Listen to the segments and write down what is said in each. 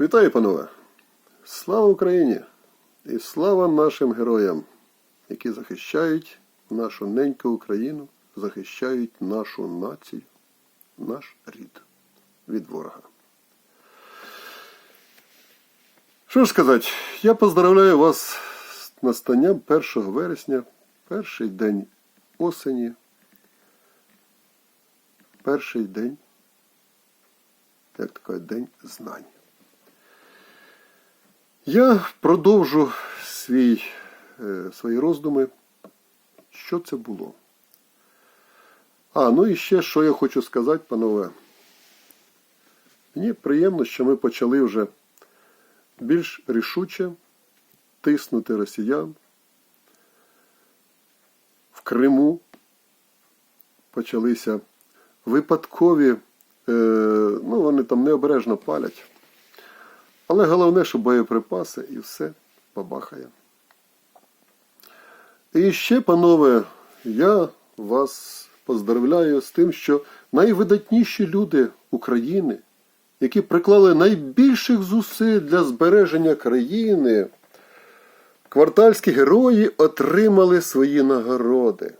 Вітаю, панове! Слава Україні! І слава нашим героям, які захищають нашу неньку Україну, захищають нашу націю, наш рід від ворога. Що ж сказати, я поздравляю вас з настанням 1 вересня, перший день осені, перший день, як кажуть, день знань. Я продовжу свій, е, свої роздуми, що це було. А, ну і ще що я хочу сказати, панове. Мені приємно, що ми почали вже більш рішуче тиснути росіян. В Криму почалися випадкові, е, ну вони там необережно палять. Але головне, що боєприпаси і все побахає. І ще, панове, я вас поздравляю з тим, що найвидатніші люди України, які приклали найбільших зусиль для збереження країни, квартальські герої отримали свої нагороди.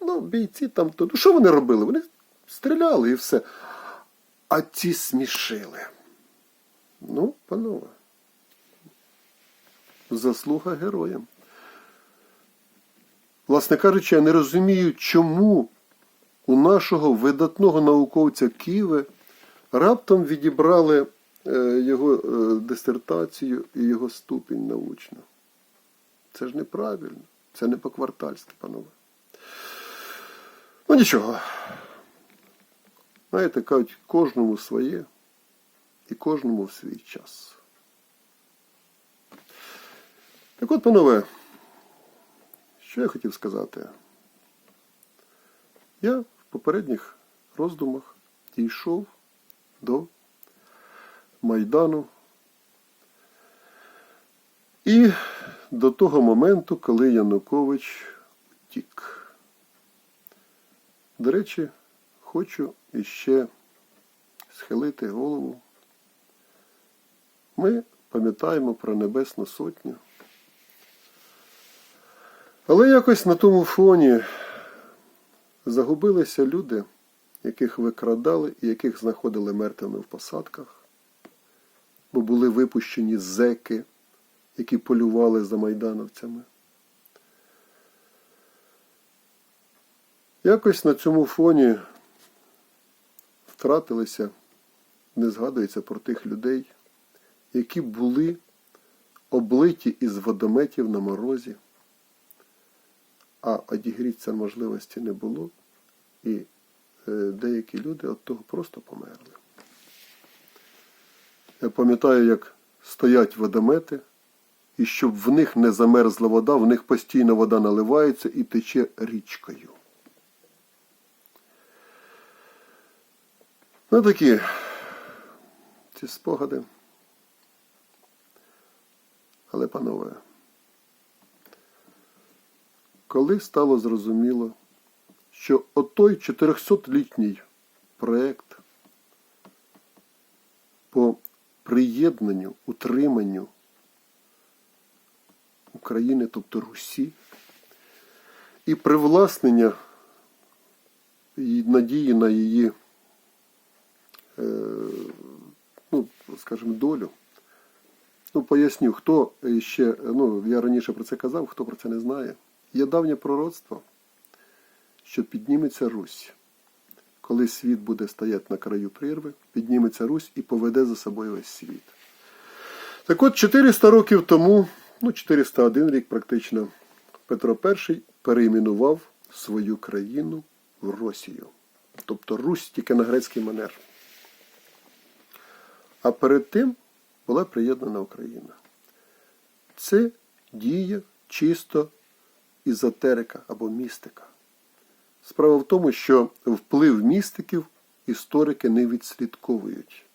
Ну, бійці там то. ну, Що вони робили? Вони стріляли і все. А ці смішили. Ну, панове, заслуга героям. Власне кажучи, я не розумію, чому у нашого видатного науковця Киви раптом відібрали е, його е, дисертацію і його ступінь научну. Це ж неправильно. Це не по-квартальськи, панове. Ну нічого. Знаєте, кажуть, кожному своє і кожному в свій час. Так от, панове, що я хотів сказати? Я в попередніх роздумах дійшов до Майдану і до того моменту, коли Янукович втік. До речі, хочу іще схилити голову ми пам'ятаємо про Небесну Сотню. Але якось на тому фоні загубилися люди, яких викрадали і яких знаходили мертвими в посадках, бо були випущені зеки, які полювали за майдановцями. Якось на цьому фоні втратилися, не згадується про тих людей які були облиті із водометів на морозі, а одігрітися можливості не було, і е, деякі люди від того просто померли. Я пам'ятаю, як стоять водомети, і щоб в них не замерзла вода, в них постійно вода наливається і тече річкою. Ну такі ці спогади. Але, панове, коли стало зрозуміло, що отой 400-літній проєкт по приєднанню, утриманню України, тобто Русі, і привласнення і надії на її, е, ну, скажімо, долю. Ну, поясню, хто ще, ну, я раніше про це казав, хто про це не знає. Є давнє пророцтво, що підніметься Русь. Коли світ буде стояти на краю прірви, підніметься Русь і поведе за собою весь світ. Так от 400 років тому, ну 401 рік практично, Петро І перейменував свою країну в Росію. Тобто Русь тільки на грецький манер. А перед тим була приєднана Україна. Це дія чисто ізотерика або містика. Справа в тому, що вплив містиків історики не відслідковують.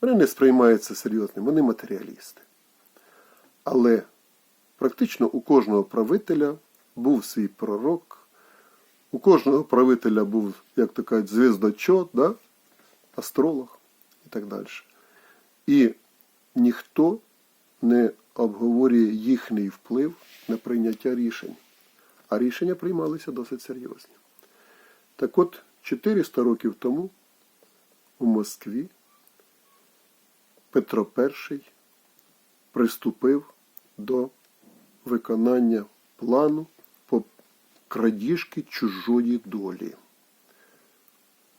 Вони не сприймаються серйозним, вони матеріалісти. Але практично у кожного правителя був свій пророк, у кожного правителя був, як то кажуть, звіздочот, да? астролог і так далі. І ніхто не обговорює їхній вплив на прийняття рішень. А рішення приймалися досить серйозні. Так от, 400 років тому у Москві Петро І приступив до виконання плану по крадіжки чужої долі.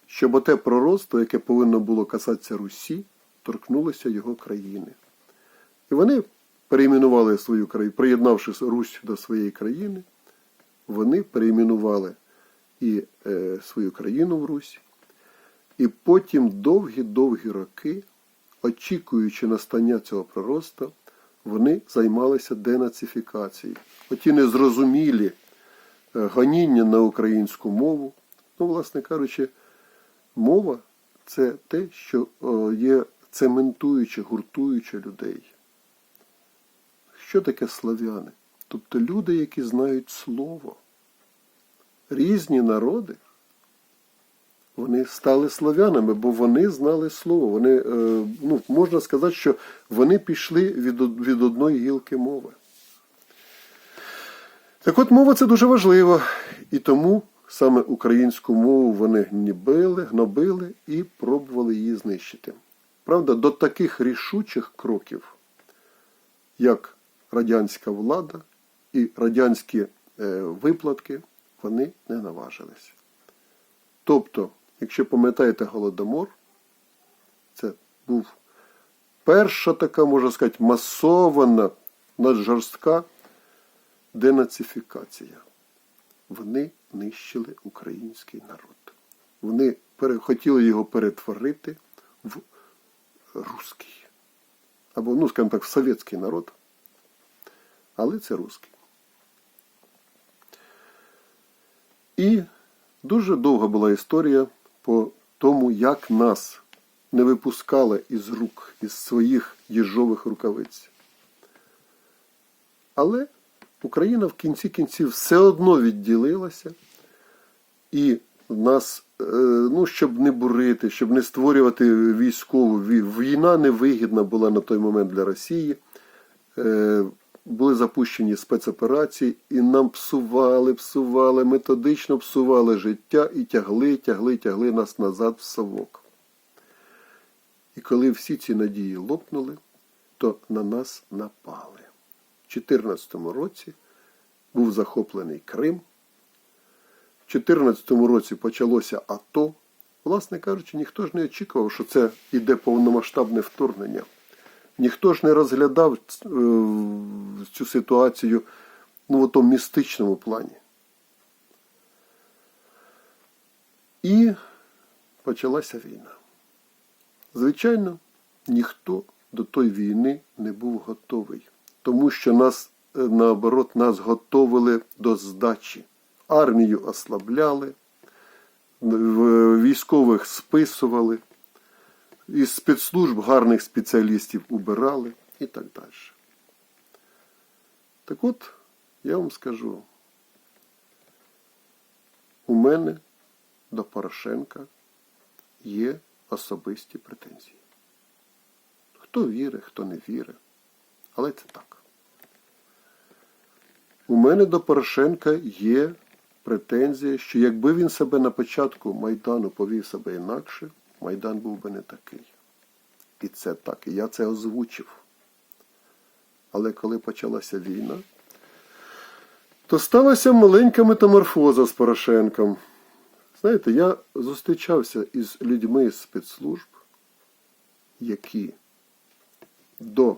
Щоб оте пророцтво, яке повинно було касатися Русі, торкнулося його країни. І вони перейменували свою країну, приєднавши Русь до своєї країни, вони перейменували і е, свою країну в Русь. І потім довгі-довгі роки, очікуючи настання цього пророцтва, вони займалися денацифікацією. Оті незрозумілі е, гоніння на українську мову. Ну, власне кажучи, мова це те, що є цементуюче, гуртуюче людей. Що таке слав'яни? Тобто люди, які знають слово. Різні народи, вони стали слав'янами, бо вони знали слово. Вони, е, ну, можна сказати, що вони пішли від, від одної гілки мови. Так от мова це дуже важливо. І тому саме українську мову вони гнібили, гнобили і пробували її знищити. Правда, до таких рішучих кроків, як радянська влада і радянські е, виплатки, вони не наважились. Тобто, якщо пам'ятаєте Голодомор, це був перша така, можна сказати, масована, наджорстка денацифікація. Вони нищили український народ. Вони хотіли його перетворити в русський. Або, ну, скажімо так, в совєтський народ. Але це русський. І дуже довга була історія по тому, як нас не випускали із рук, із своїх їжових рукавиць. Але Україна в кінці кінців все одно відділилася, і нас, е, ну, щоб не бурити, щоб не створювати військову вій- війна невигідна була на той момент для Росії. Були запущені спецоперації, і нам псували, псували, методично псували життя і тягли, тягли, тягли нас назад в совок. І коли всі ці надії лопнули, то на нас напали. В 2014 році був захоплений Крим. В 2014 році почалося АТО. Власне кажучи, ніхто ж не очікував, що це іде повномасштабне вторгнення. Ніхто ж не розглядав е, цю ситуацію ну, в тому містичному плані. І почалася війна. Звичайно, ніхто до тої війни не був готовий, тому що нас, е, наоборот, нас готовили до здачі. Армію ослабляли, в- військових списували, із спецслужб гарних спеціалістів убирали і так далі. Так от, я вам скажу, у мене до Порошенка є особисті претензії. Хто вірить, хто не вірить. Але це так. У мене до Порошенка є претензія, що якби він себе на початку Майдану повів себе інакше, Майдан був би не такий. І це так. І я це озвучив. Але коли почалася війна, то сталася маленька метаморфоза з Порошенком. Знаєте, я зустрічався із людьми з спецслужб, які до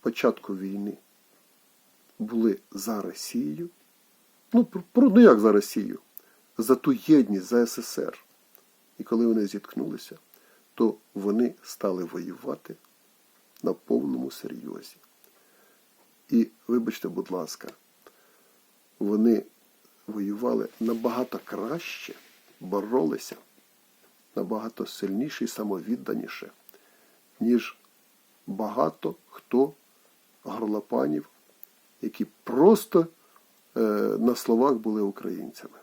початку війни були за Росію. Ну, про- ну як за Росію? За ту єдність, за СССР. І коли вони зіткнулися, то вони стали воювати на повному серйозі. І, вибачте, будь ласка, вони воювали набагато краще, боролися набагато сильніше і самовідданіше, ніж багато хто горлопанів, які просто е, на словах були українцями.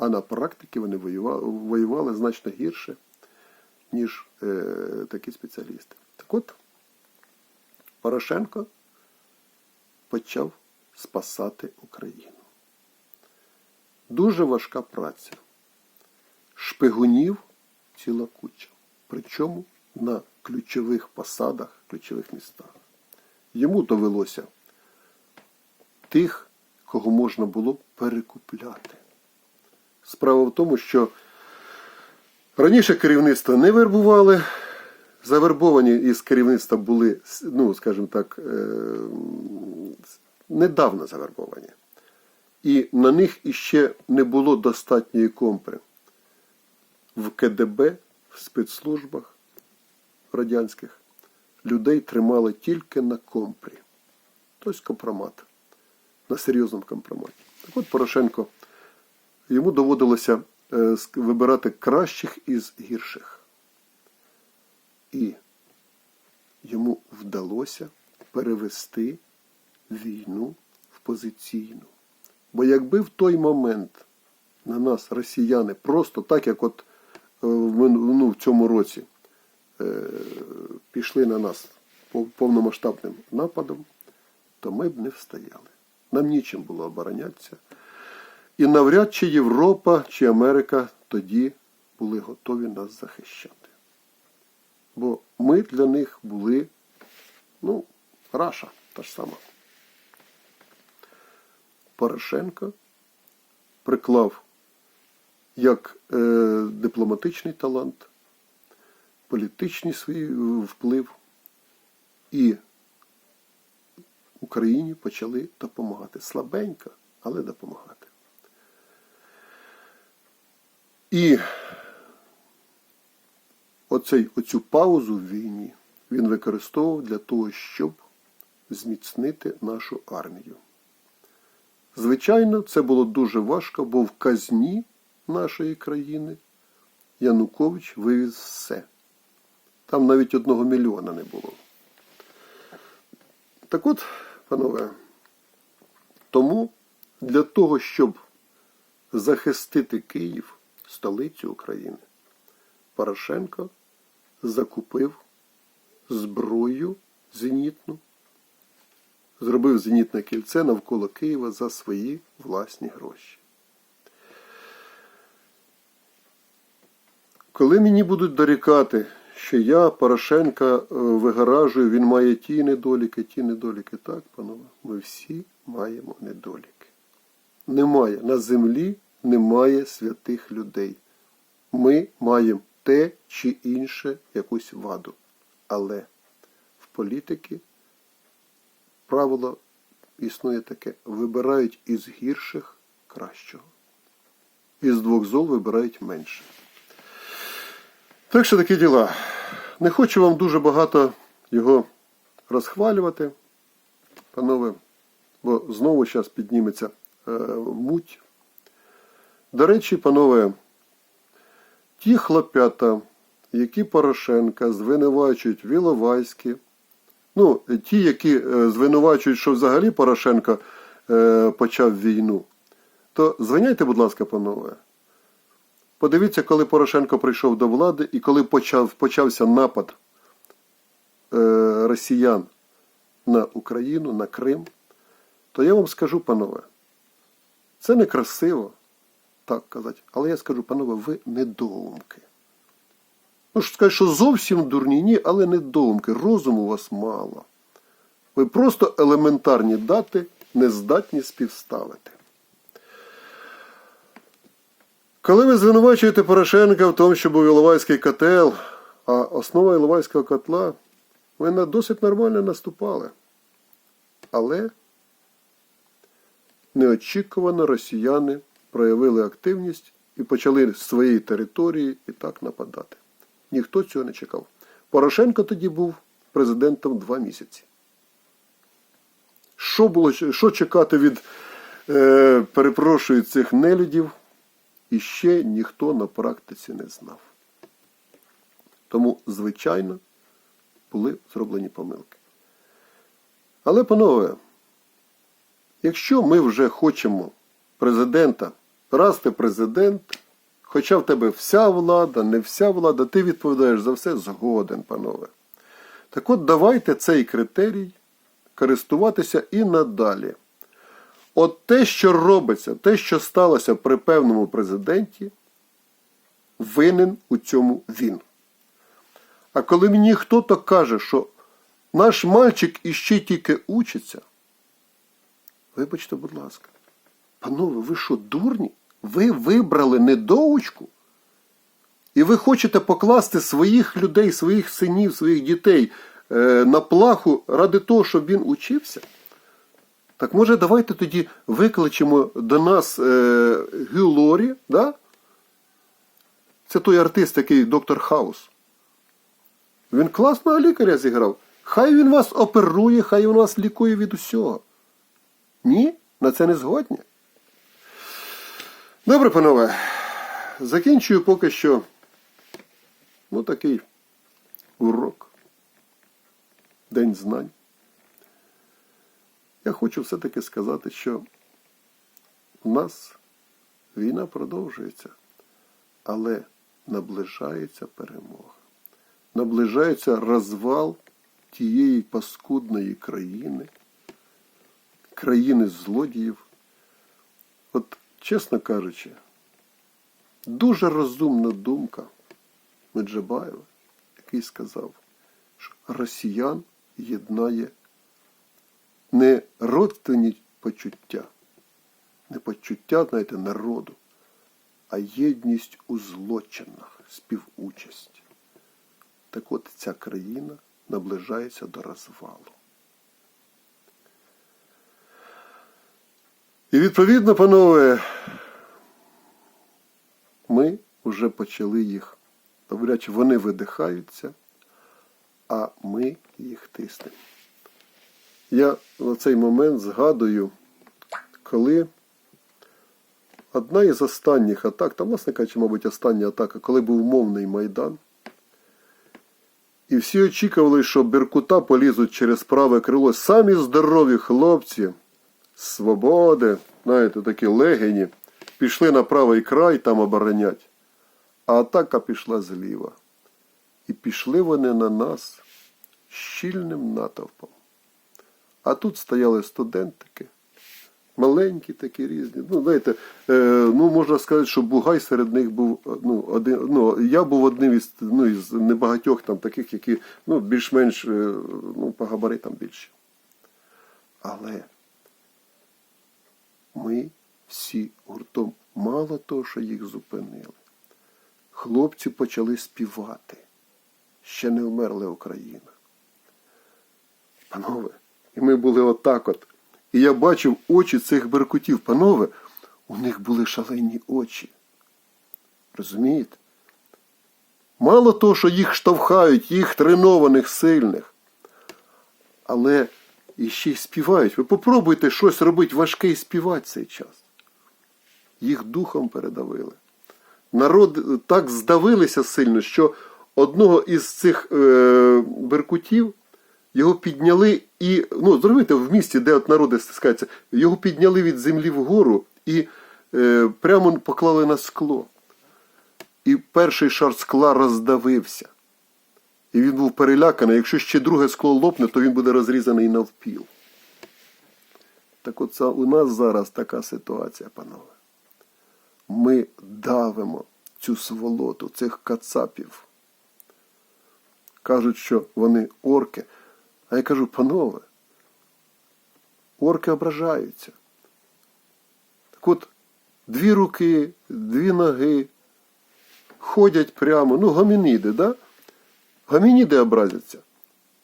А на практиці вони воювали, воювали значно гірше, ніж е, такі спеціалісти. Так от, Порошенко почав спасати Україну. Дуже важка праця. Шпигунів ціла куча. Причому на ключових посадах, ключових містах. Йому довелося тих, кого можна було перекупляти. Справа в тому, що раніше керівництво не вербували, завербовані із керівництва були, ну, скажімо так, е, недавно завербовані. І на них іще не було достатньої компри. В КДБ, в спецслужбах радянських людей тримали тільки на компрі. Тобто компромат. На серйозному компроматі. Так от Порошенко, йому доводилося е, вибирати кращих із гірших. І йому вдалося перевести війну в позиційну. Бо якби в той момент на нас росіяни просто так, як от е, ну, в цьому році е, пішли на нас повномасштабним нападом, то ми б не встояли. Нам нічим було оборонятися. І навряд чи Європа чи Америка тоді були готові нас захищати. Бо ми для них були, ну, Раша та ж сама. Порошенко приклав як е, дипломатичний талант, політичний свій е, вплив, і Україні почали допомагати. Слабенько, але допомагати. І оцей, оцю паузу в війні він використовував для того, щоб зміцнити нашу армію. Звичайно, це було дуже важко, бо в казні нашої країни Янукович вивіз все. Там навіть одного мільйона не було. Так от, панове, тому для того, щоб захистити Київ, столицю України, Порошенко закупив зброю зенітну, зробив зенітне кільце навколо Києва за свої власні гроші. Коли мені будуть дорікати, що я Порошенка е, вигаражую, він має ті недоліки, ті недоліки. Так, панове, ми всі маємо недоліки. Немає на землі немає святих людей. Ми маємо те чи інше якусь ваду. Але в політики правило існує таке: вибирають із гірших кращого. Із двох зол вибирають менше. Так що такі діла. Не хочу вам дуже багато його розхвалювати, панове, бо знову зараз підніметься е, муть. До речі, панове, ті хлопята, які Порошенка звинувачують в Іловайські, ну, ті, які е, звинувачують, що взагалі Порошенко е, почав війну, то звиняйте, будь ласка, панове. Подивіться, коли Порошенко прийшов до влади і коли почав, почався напад е, росіян на Україну, на Крим, то я вам скажу, панове, це некрасиво так казати, але я скажу, панове, ви недоумки. Ну, ж скажу, що зовсім дурні, ні, але недоумки. Розуму у вас мало. Ви просто елементарні дати не здатні співставити. Коли ви звинувачуєте Порошенка в тому, що був Іловайський котел, а основа Іловайського котла, ви на досить нормально наступали. Але неочікувано росіяни проявили активність і почали з своєї території і так нападати. Ніхто цього не чекав. Порошенко тоді був президентом два місяці. Що було, що чекати від, е, перепрошую, цих нелюдів, іще ніхто на практиці не знав. Тому, звичайно, були зроблені помилки. Але, панове, якщо ми вже хочемо президента, раз ти президент, Хоча в тебе вся влада, не вся влада, ти відповідаєш за все згоден, панове. Так от давайте цей критерій користуватися і надалі. От те, що робиться, те, що сталося при певному президенті, винен у цьому він. А коли мені хтось каже, що наш мальчик іще тільки учиться, вибачте, будь ласка, панове, ви що, дурні? Ви вибрали недоучку? І ви хочете покласти своїх людей, своїх синів, своїх дітей е, на плаху ради того, щоб він учився? Так може давайте тоді викличемо до нас е, Гю Лорі, да? Це той артист, який доктор Хаус. Він класного лікаря зіграв. Хай він вас оперує, хай він вас лікує від усього. Ні, на це не згодні. Добре, панове. Закінчую поки що. Ну, такий урок. День знань. Я хочу все-таки сказати, що у нас війна продовжується, але наближається перемога. Наближається розвал тієї паскудної країни, країни злодіїв. От, чесно кажучи, дуже розумна думка Меджибаєва, який сказав, що росіян єднає не родственні почуття, не почуття, знаєте, народу, а єдність у злочинах, співучасть. Так от ця країна наближається до розвалу. І відповідно, панове, ми вже почали їх. Говорять, вони видихаються, а ми їх тиснемо. Я в цей момент згадую, коли одна із останніх атак, там, власне кажучи, мабуть, остання атака, коли був мовний Майдан, і всі очікували, що Беркута полізуть через праве крило. Самі здорові хлопці, свободи, знаєте, такі легені, пішли на правий край там оборонять. А атака пішла зліва. І пішли вони на нас щільним натовпом. А тут стояли студентики, маленькі такі різні. Ну, знаєте, е, ну можна сказати, що Бугай серед них був ну, один. Ну, я був одним із ну, із небагатьох там таких, які ну, більш-менш е, ну, по габаритам більше. Але ми всі гуртом мало того, що їх зупинили. Хлопці почали співати. Ще не вмерла Україна. Панове, і ми були отак от. І я бачив очі цих беркутів. Панове, у них були шалені очі. Розумієте? Мало того, що їх штовхають, їх тренованих, сильних. Але іще й співають. Ви попробуйте щось робити важке і співати цей час. Їх духом передавили. Народ так здавилися сильно, що одного із цих е, беркутів його підняли і, ну, зробите в місті, де от народи стискаються, його підняли від землі вгору і е, прямо поклали на скло. І перший шар скла роздавився. І він був переляканий. Якщо ще друге скло лопне, то він буде розрізаний навпіл. Так от у нас зараз така ситуація, панове. Ми давимо цю сволоту, цих кацапів. Кажуть, що вони орки. А я кажу, панове, орки ображаються. Так от, дві руки, дві ноги ходять прямо, ну, гомініди, да? Гомініди образяться.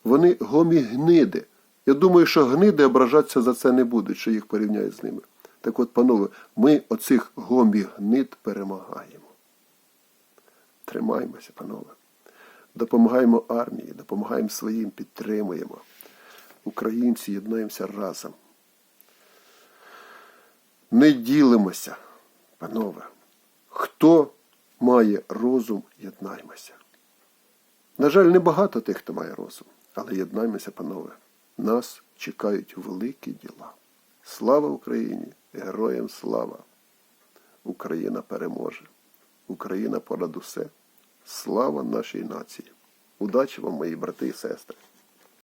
Вони гомігниди. Я думаю, що гниди ображатися за це не будуть, що їх порівняють з ними. Так от, панове, ми оцих гомігнид перемагаємо. Тримаємося, панове. Допомагаємо армії, допомагаємо своїм, підтримуємо. Українці єднаємося разом. Не ділимося, панове. Хто має розум, єднаймося. На жаль, небагато тих, хто має розум, але єднаймося, панове. Нас чекають великі діла. Слава Україні! Героям слава! Україна переможе! Україна понад усе. Слава нашій нації! Удачі вам, мої брати і сестри!